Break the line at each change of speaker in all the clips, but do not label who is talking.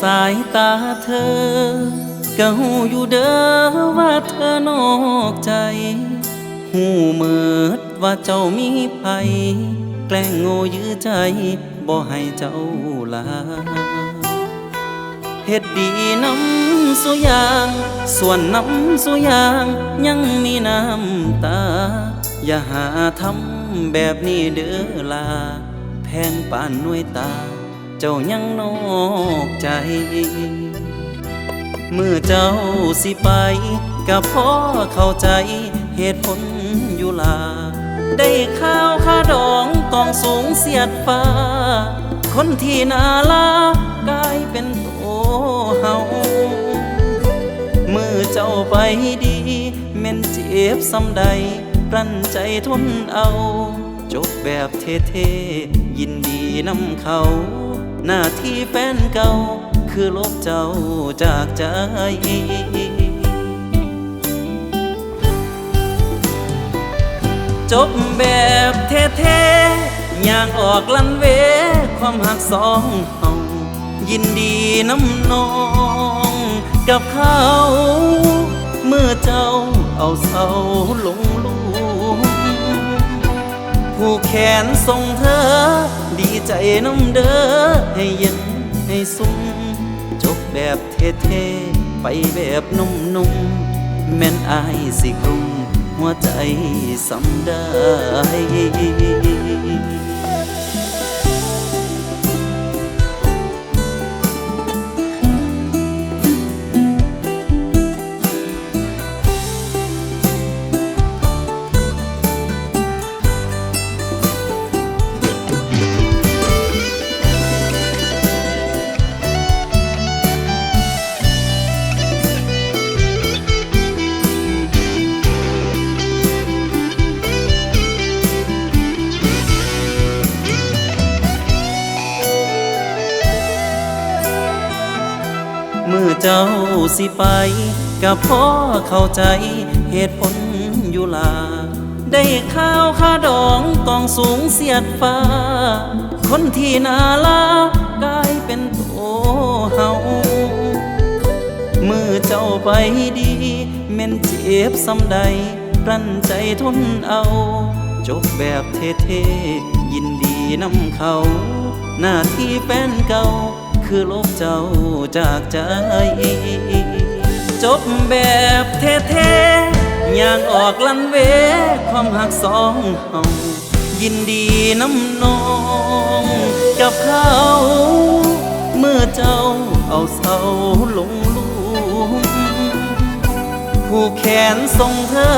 สายตาเธอก็หูอยู่เด้อว่าเธอนอกใจ หูเมิดว่าเจ้ามีภัย แกล้งโง่ยื้อใจบ่ให้เจ้าลาเฮ็ดดีน้ำสุยาง ส่วนน้ำสุยางยังมีน้ำตา อย่าหาทำแบบนี้เด้อลา แพงป่านน่วยตา เจ้ายังนอกใจ เมื่อเจ้าสิไปก็พอเข้าใจเหตุผลอยู่ลา ได้ข้าวค่าดองกองสูงเสียดฟ้า คนที่นาลากลายเป็นโตเฮาเมื่อเจ้าไปดีแม่นเจ็บซ้ำใดกลั้นใจทนเอา จบแบบเท่ๆยินดีนำเขา หน้าที่แฟนเก่า คือลบเจ้าจากใจจบแบบเท่ๆอย่างออกลันเว ความหักสองเฮายินดีน้ำนองกับเขา เมื่อเจ้าเอาเศร้าลง ผูกแขนส่งเธอ ดีใจน้ำเด้อให้เย็นให้สุ่มจบแบบเท่ๆไปแบบนุ่มๆแม่นอายสิกลุ่มหัวใจสำได้ เจ้าสิไปก็พอเข้าใจเหตุผลอยู่ลา ได้ข้าวค่าดองกองสูงเสียดฟ้า คนที่นาลากลายเป็นโตเฮามือเจ้าไปดีแม่นเจ็บซ้ำใดกลั้นใจทนเอา จบแบบเท่ๆยินดีนำเขา หน้าที่แฟนเก่า คือลบเจ้าจากใจ จบแบบเท่ๆอย่างออกลันเว ความหักสองเฮายินดีน้ำนองกับเขาเมื่อเจ้าเอาเศร้าลงลุมผู้แขนส่งเธอ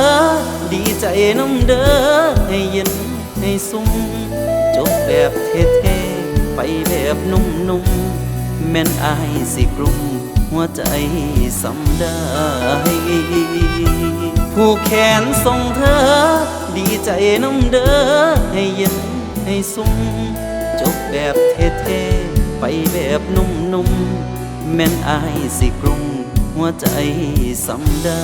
ดีใจน้ำเด้อให้เย็นให้สุ่มจบแบบเท่ๆไปแบบนุ่มๆ แม่นอายสิกลุ่มหัวใจสำได้ผู้แขนส่งเธอ ดีใจน้ำเด้อให้เย็นให้สุ่มจบแบบเท่ๆไปแบบนุ่มๆแม่นอายสิกลุ่มหัวใจสำได้